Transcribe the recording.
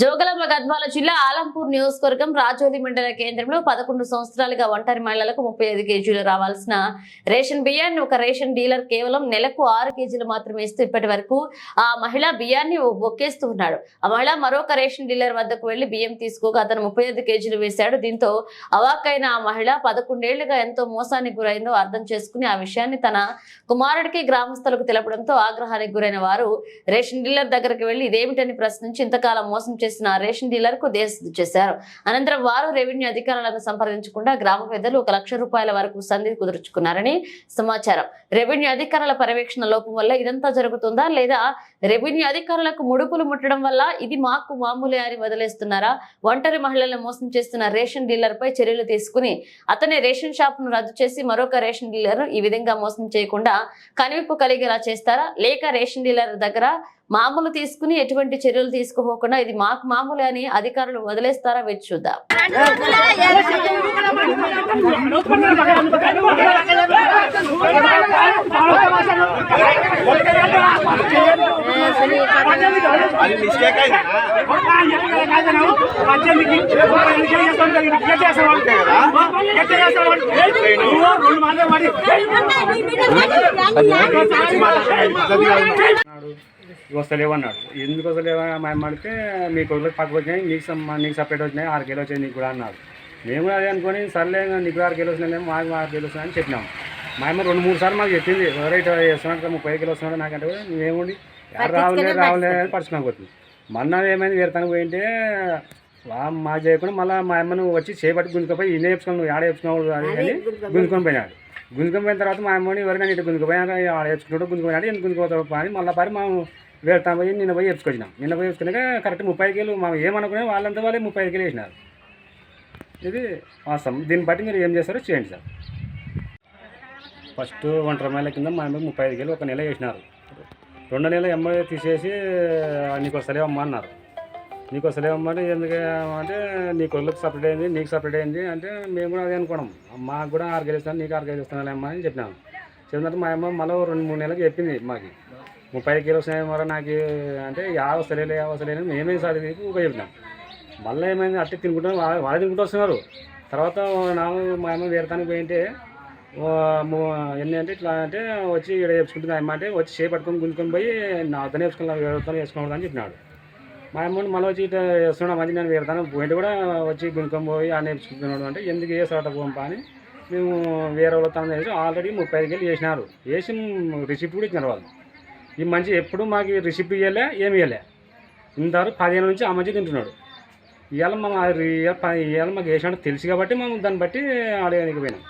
జోగలమ్మ గద్వాల జిల్లా ఆలంపూర్ నియోజకవర్గం రాజోలి మండల కేంద్రంలో పదకొండు సంవత్సరాలుగా ఒంటరి మహిళలకు ముప్పై ఐదు కేజీలు రావాల్సిన రేషన్ బియ్యాన్ని ఒక రేషన్ డీలర్ కేవలం నెలకు ఆరు కేజీలు మాత్రమే ఇస్తూ ఇప్పటి వరకు ఆ మహిళ బియ్యాన్ని బొక్కేస్తూ ఉన్నాడు. ఆ మహిళ మరొక రేషన్ డీలర్ వద్దకు వెళ్ళి బియ్యం తీసుకోగా అతను ముప్పై ఐదు కేజీలు వేశాడు. దీంతో అవాక్కైన ఆ మహిళ పదకొండేళ్ళుగా ఎంతో మోసానికి గురైందో అర్థం చేసుకుని ఆ విషయాన్ని తన కుమారుడికి గ్రామస్తులకు తెలపడంతో ఆగ్రహానికి గురైన వారు రేషన్ డీలర్ దగ్గరికి వెళ్ళి ఇదేమిటని ప్రశ్నించి ఇంతకాలం మోసం చేసిన రేషన్ డీలర్కు దేశ చేశారు. అనంతరం వారు రెవెన్యూ అధికారులను సంప్రదించకుండా గ్రామ పెద్దలు ఒక లక్ష రూపాయల వరకు సంధి కుదుర్చుకున్నారని సమాచారం. రెవెన్యూ అధికారుల పర్యవేక్షణ లోపం వల్ల ఇదంతా జరుగుతుందా? లేదా రెవెన్యూ అధికారులకు ముడుపులు ముట్టడం వల్ల ఇది మాకు మామూలే అని వదిలేస్తున్నారా? ఒంటరి మహిళలను మోసం చేస్తున్న రేషన్ డీలర్ పై చర్యలు తీసుకుని అతని రేషన్ షాప్ను రద్దు చేసి మరొక రేషన్ డీలర్ ఈ విధంగా మోసం చేయకుండా కనువిప్పు కలిగేలా చేస్తారా? లేక రేషన్ డీలర్ దగ్గర మామూలు తీసుకుని ఎటువంటి చర్యలు తీసుకోకుండా ఇది మాకు మామూలే అని అధికారులు వదిలేస్తారా? వేచి చూద్దాం. వస్తలేవన్నాడు ఎందుకు వస్తలేవా మేము అడిగితే మీ కొడుకు పక్కకు వచ్చినాయి నీకు నీకు సపరేట్ వచ్చినాయి ఆరు కేలు వచ్చాయి నీకు కూడా అన్నాడు. మేము కూడా అదే అనుకొని సర్లే నీకు ఆరు కేలు వస్తున్నాయి మాకు ఆరు కేలు వస్తున్నాయని చెప్పినాం. మా అమ్మ రెండు మూడు సార్లు మాకు చెప్పింది రైట్ వేస్తున్నాడు ముప్పై కేలు వస్తున్నాడు నాకంటే కూడా ఎవరు రావలే రావలే అని పరుచుకున్నాం పోతుంది మొన్న ఏమైంది వేరుతానికి పోయింటే వా- మా చేయకుండా మళ్ళీ మా అమ్మను వచ్చి చేపట్టి గుంజుకపోయి ఇన్నే చెప్పుకున్నావు నువ్వు ఆడ చెప్పుకున్నావు అని అని గుంజుకొని పోయినాడు. గుంజుకొని పోయిన తర్వాత మా అమ్మని ఎవరికైనా ఇటు గుంజుకుపోయినాక ఆడ చెప్పుకున్నాడు గుంజుకుపోయినాడు ఎందుకు గుంజుకుపోతావు అని మళ్ళీ పరి మా వేరుతాం పోయి నిన్న పోయి వేసుకొచ్చినాం నిన్న పోయి వేసుకున్నాక కరెక్ట్ ముప్పై కేలు మా ఏమనుకునే వాళ్ళంతా వాళ్ళే ముప్పై ఐదు కేలు వేసినారు. ఇది వాస్తవం దీన్ని బట్టి మీరు ఏం చేస్తారో చేయండి సార్. ఫస్ట్ ఒంటరి మైల కింద మా అమ్మాయి ముప్పై ఐదు కేలు ఒక నెల వేసినారు. రెండు నెలలు ఎంఐ తీసేసి నీకు వస్తలేవు అన్నారు. నీకు వస్తలేవు అంటే ఎందుకు అంటే నీ కొడుకు సపరేట్ అయింది నీకు సపరేట్ అయింది అంటే మేము కూడా అదే అనుకున్నాం. మాకు కూడా ఆర్గనైజ్ నీకు ఆర్గనైజ్ చేస్తాను అమ్మా అని చెప్పినాం చెప్పిన మా అమ్మ మళ్ళీ రెండు మూడు నెలలకు చెప్పింది మాకు. ముప్పై కిలో కేలు వస్తున్నాయి నాకు అంటే యా వస్తలేదు యా వస్తలేదు మేమేం సార్ ఊగా చెప్పినాం మళ్ళీ ఏమైంది అట్టే తినుకుంటాం వాళ్ళే తినుకుంటూ వస్తున్నారు. తర్వాత నా మా అమ్మ వేరతానికి పోయింటే ఎన్ని అంటే ఇట్లా అంటే వచ్చి ఇక్కడ వేసుకుంటుంది అమ్మ అంటే వచ్చి చేయి పట్టుకొని గుంజుకొని పోయి నా అతనే వేసుకున్నాను వేరుతాను వేసుకున్నాడు అని చెప్పినాడు. మా అమ్మని మళ్ళీ వచ్చి ఇట్లా వేస్తున్నాడు మంచి నేను వేరుతాను పోయింటే కూడా వచ్చి గుంజుకొని పోయి ఆ నేర్చుకుంటున్నాడు అంటే ఎందుకు ఏ చోట పోంపా అని మేము వేరే వాళ్ళతో ఆల్రెడీ ముప్పై ఐదు వేలు వేసినారు. వేసి రిసిప్ట్ కూడా ఇచ్చినారు వాళ్ళు. ఈ మంచి ఎప్పుడు మాకు రిసిప్ట్ ఇవ్వలే ఏమి ఇవ్వలే ఇంతవరకు పదిహేను నుంచి ఆ మంచి తింటున్నాడు. ఇవాళ మా ఇవాళ మాకు వేసాడు తెలుసు కాబట్టి మేము దాన్ని బట్టి అడగడానికి పోయినాం.